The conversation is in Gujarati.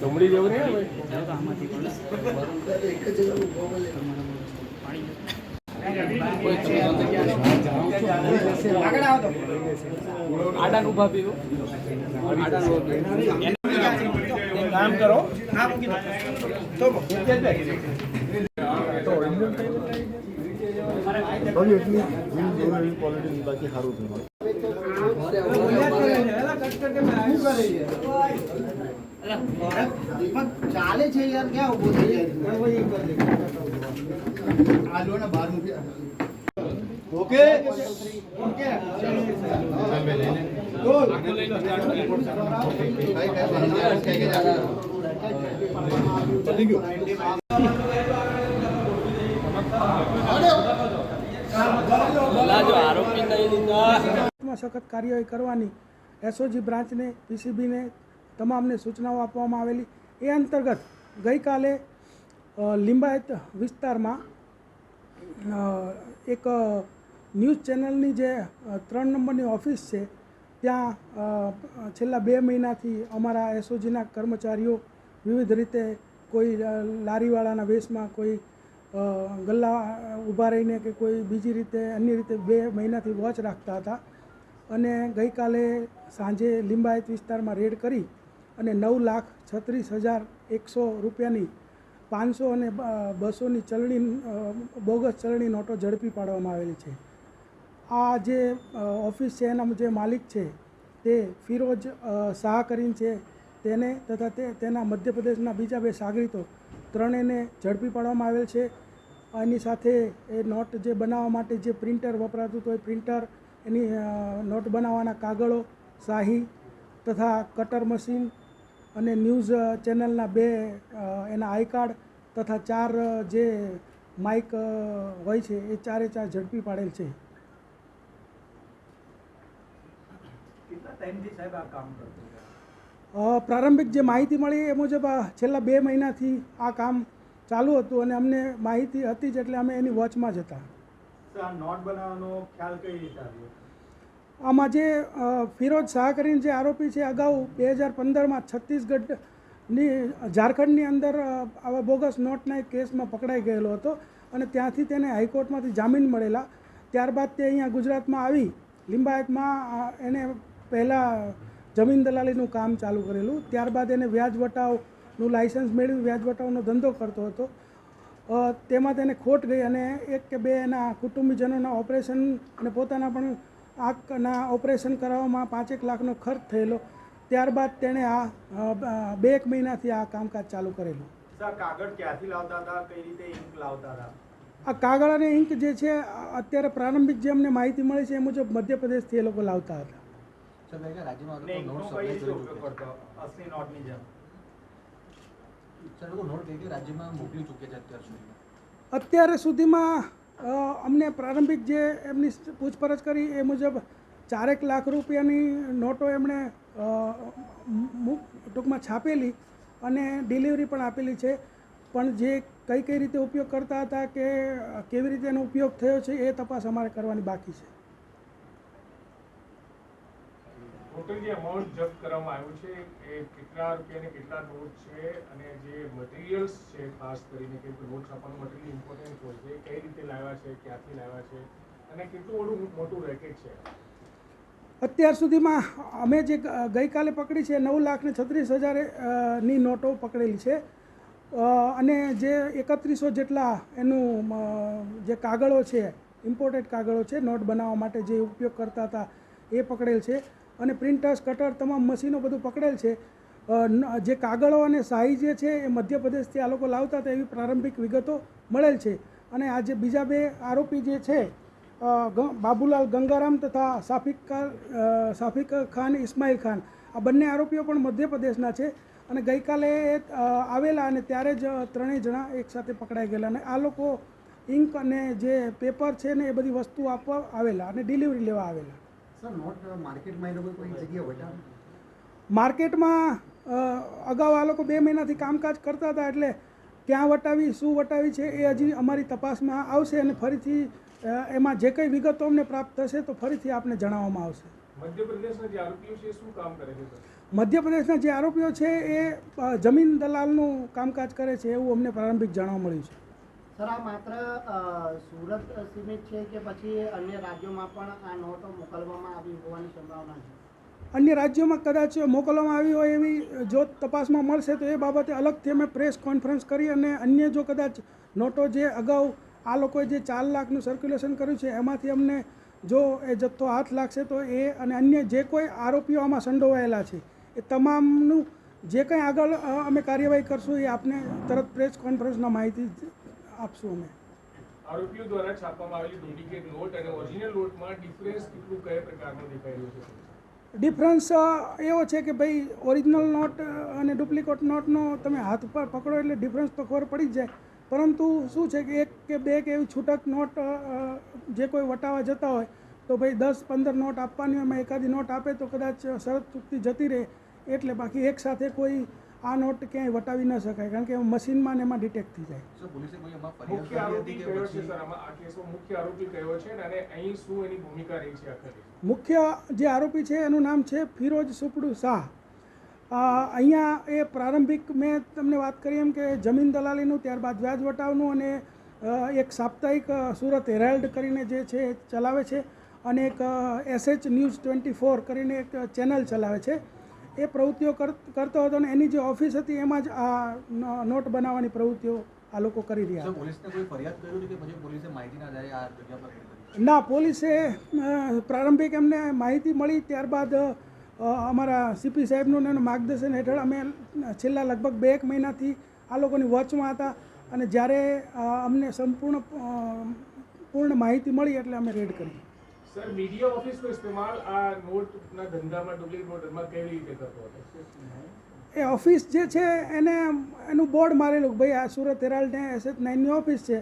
ડુંગળી જેવું નહીં આવે ઊભા પીવું. આડાન ઊભા પીવું એક કામ કરો થોડી એટલી વીલ જેવી એવી ક્વોલિટી બાકી સારું થયું ચાલે છે યાર ક્યાં ઊભો થઈ જાય આ લો ને બહાર મૂકી ઓકે પેલા જો આરોપી નહીં લીધા માં સખત કાર્યવાહી કરવાની એસઓજી બ્રાન્ચને પીસીબીને તમામને સૂચનાઓ આપવામાં આવેલી. એ અંતર્ગત ગઈકાલે લિંબાયત વિસ્તારમાં એક ન્યૂઝ ચેનલની જે ત્રણ નંબરની ઓફિસ છે, ત્યાં છેલ્લા બે મહિનાથી અમારા એસઓજીના કર્મચારીઓ વિવિધ રીતે કોઈ લારીવાળાના વેશમાં કોઈ ગલ્લા ઊભા રહીને કે કોઈ બીજી રીતે અન્ય રીતે બે મહિનાથી વોચ રાખતા હતા. અને ગઈકાલે સાંજે લિંબાયત વિસ્તારમાં રેડ કરી અને નવ લાખ છત્રીસ હજાર એકસો રૂપિયાની પાંચસો અને બસોની ચલણી બોગસ ચલણી નોટો ઝડપી પાડવામાં આવેલી છે. આ જે ઓફિસ છે એના જે માલિક છે, તે ફિરોજ શાહ કરીને છે. તેને તથા તે, તેના મધ્યપ્રદેશના બીજા બે સાગરીતો ત્રણેયને ઝડપી પાડવામાં આવેલ છે. એની સાથે એ નોટ જે બનાવવા માટે જે પ્રિન્ટર વપરાતું હતું, એ પ્રિન્ટર એની નોટ બનાવવાના કાગળો શાહી તથા કટર મશીન અને ન્યૂઝ ચેનલના બે એના આઈ કાર્ડ તથા ચાર જે માઇક હોય છે એ ચારે ચાર ઝડપી પાડેલ છે. પ્રારંભિક જે માહિતી મળી એ મુજબ છેલ્લા બે મહિનાથી આ કામ ચાલુ હતું અને અમને માહિતી હતી જ એટલે અમે એની વોચમાં જ હતા. આમાં જે ફિરોજ શાહ કરીને જે આરોપી છે અગાઉ, બે હજાર પંદરમાં છત્તીસગઢની, ઝારખંડની અંદર આવા બોગસ નોટના એક કેસમાં પકડાઈ ગયેલો હતો અને ત્યાંથી તેને હાઈકોર્ટમાંથી જામીન મળેલા. ત્યારબાદ તે અહીંયા ગુજરાતમાં આવી. લિંબાયતમાં એને પહેલાં જમીન દલાલીનું કામ ચાલુ કરેલું. ત્યારબાદ એને વ્યાજ વટાવનું લાઇસન્સ મેળવી વ્યાજ વટાવનો ધંધો કરતો હતો. તેમાં તેને ખોટ ગઈ અને એક કે બે એના કુટુંબીજનોના ઓપરેશન અને પોતાના પણ આંખના ઓપરેશન કરાવવામાં પાંચેક લાખનો ખર્ચ થયેલો. ત્યારબાદ તેણે આ બે એક મહિનાથી આ કામકાજ ચાલુ કરેલું. સર કાગળ ક્યાંથી લાવતા હતા? કઈ રીતે ઇંક લાવતા હતા? આ કાગળ અને ઇંક જે છે અત્યારે પ્રારંભિક જે અમને માહિતી મળી છે એ મુજબ મધ્યપ્રદેશથી એ લોકો લાવતા હતા ને ઇંકનો કઈ રીતે ઉપયોગ કરતો અસલી નોટની જેમ અત્યારે સુધીમાં. અમને પ્રારંભિક જે એમની પૂછપરછ કરી એ મુજબ ચારેક લાખ રૂપિયાની નોટો એમણે ટૂંકમાં છાપેલી અને ડિલિવરી પણ આપેલી છે. પણ જે કઈ કઈ રીતે ઉપયોગ કરતા હતા કે, કેવી રીતે એનો ઉપયોગ થયો છે એ તપાસ અમારે કરવાની બાકી છે. ટોટલ જે અમાઉન્ટ જપ્ત કરવામાં આવ્યું છે, એ કેટલા રૂપિયાને કેટલા નોટ છે અને જે મટીરિયલ્સ છે, ખાસ કરીને કે નોટ છાપવાનું મટીરિયલ ઇમ્પોર્ટન્ટ હોય છે કઈ રીતે લાવ્યા છે, ક્યાંથી લાવ્યા છે અને કેટલું મોટું રેકેટ છે? અત્યાર સુધીમાં અમે જે ગઈકાલે પકડી છે નવ લાખ ને છત્રીસ હજારની નોટો પકડેલી છે. અને જે એકત્રીસો જેટલા એનું જે કાગળો છે ઇમ્પોર્ટેડ કાગળો છે, નોટ બનાવવા માટે જે ઉપયોગ કરતા હતા, એ પકડેલ છે. અને પ્રિન્ટર્સ કટર તમામ મશીનો બધું પકડેલ છે. જે કાગળો અને શાહી જે છે એ મધ્યપ્રદેશથી આ લોકો લાવતા હતા એવી પ્રારંભિક વિગતો મળેલ છે. અને આજે બીજા બે આરોપી જે છે બાબુલાલ ગંગારામ તથા સાફિક સાફિક ખાન ઇસ્માઇલ ખાન, આ બંને આરોપીઓ પણ મધ્યપ્રદેશના છે અને ગઈકાલે આવેલા અને ત્યારે જ ત્રણેય જણા એકસાથે પકડાઈ ગયેલા અને આ લોકો ઇંક અને જે પેપર છે ને એ બધી વસ્તુ આપવા આવેલા અને ડિલિવરી લેવા આવેલા. માર્કેટમાં વટાવે માર્કેટમાં અ, અગાઉ આ લોકો બે મહિનાથી કામકાજ કરતા હતા એટલે ક્યાં વટાવી શું વટાવી છે એ હજી અમારી તપાસમાં આવશે અને ફરીથી એમાં જે કંઈ વિગતો અમને પ્રાપ્ત થશે તો ફરીથી આપને જણાવવામાં આવશે. મધ્યપ્રદેશના જે આરોપીઓ છે એ શું કામ કરે છે સર? મધ્યપ્રદેશના જે આરોપીઓ છે એ અ, જમીન દલાલનું કામકાજ કરે છે એવું અમને પ્રારંભિક જાણવા મળ્યું છે. સર માત્ર સુરત સીમિત છે કે પછી અન્ય રાજ્યોમાં પણ આ નોટો મોકલવામાં આવી હોવાની સંભાવના છે? અન્ય રાજ્યોમાં કદાચ મોકલવામાં આવી હોય એવી જો તપાસમાં મળશે તો એ બાબતે અલગથી અમે પ્રેસ કોન્ફરન્સ કરી અને અન્ય જો કદાચ નોટો જે અગાઉ આ લોકોએ જે ચાર લાખનું સર્ક્યુલેશન કર્યું છે, એમાંથી અમને જો એ જથ્થો હાથ લાગશે તો એ અને અન્ય જે કોઈ આરોપીઓ આમાં સંડોવાયેલા છે, એ તમામનું જે કંઈ આગળ અમે કાર્યવાહી કરશું એ આપને તરત પ્રેસ કોન્ફરન્સના માહિતી આપશું અમે? આરોપીઓ દ્વારા છાપવામાં આવેલી ડુપ્લિકેટ નોટ અને ઓરિજિનલ નોટમાં ડિફરન્સ કેટલું કયા પ્રકારનો દેખાઈ રહ્યો છે? ડિફરન્સ એવો છે કે ભાઈ ઓરિજિનલ નોટ અને ડુપ્લિકેટ નોટનો તમે હાથ પર પકડો એટલે ડિફરન્સ તો ખબર પડી જ જાય. પરંતુ શું છે કે એક કે બે કે એવી છૂટક નોટ જે કોઈ વટાવા જતા હોય તો ભાઈ દસ પંદર નોટ આપવાની હોય એમાં એકાદી નોટ આપે તો કદાચ શરત ચૂકતી જતી રહે. એટલે બાકી એકસાથે કોઈ આ નોટ ક્યાંય વટાવી ન શકાય કારણ કે મશીનમાં ને એમાં ડિટેક્ટ થઈ જાય. મુખ્ય કરી આરોપી હતી કે કયો છે પછી? સર? આમાં આ કેસમાં મુખ્ય આરોપી કયો છે અને અહીં શું એની ભૂમિકા રહી છે આખા કેસમાં? મુખ્ય જે આરોપી છે એનું નામ છે ફિરોજ સુપડુ શાહ. અહીંયા એ પ્રારંભિક મેં તમને વાત કરી એમ કે જમીન દલાલીનું ત્યારબાદ વ્યાજ વટાવનું અને એક સાપ્તાહિક સુરત હેરાલ્ડ કરીને જે છે એ ચલાવે છે અને એક એસએચ ન્યૂઝ ટ્વેન્ટી ફોર કરીને એક ચેનલ ચલાવે છે. એ પ્રવૃત્તિઓ કર કરતો હતો અને એની જે ઓફિસ હતી એમાં જ આ નોટ બનાવવાની પ્રવૃત્તિઓ આ લોકો કરી રહ્યા ના પોલીસે પ્રારંભિક એમને માહિતી મળી ત્યારબાદ અમારા સીપી સાહેબનું એનું માર્ગદર્શન હેઠળ અમે છેલ્લા લગભગ બે એક મહિનાથી આ લોકોની વોચમાં હતા અને જ્યારે અમને સંપૂર્ણ પૂર્ણ માહિતી મળી એટલે અમે રેડ કરી. સર મીડિયા ઓફિસનો ઇસ્તેમાલ આ નોટના ધંધામાં ડુપ્લિકેટ નોટ ધંધા કેવી રીતે કરતો એ ઓફિસ જે છે, એને, એનું બોર્ડ મારેલું ભાઈ આ સુરત હેરાલ્ડ ને એસ એચ નાઇનની ઓફિસ છે.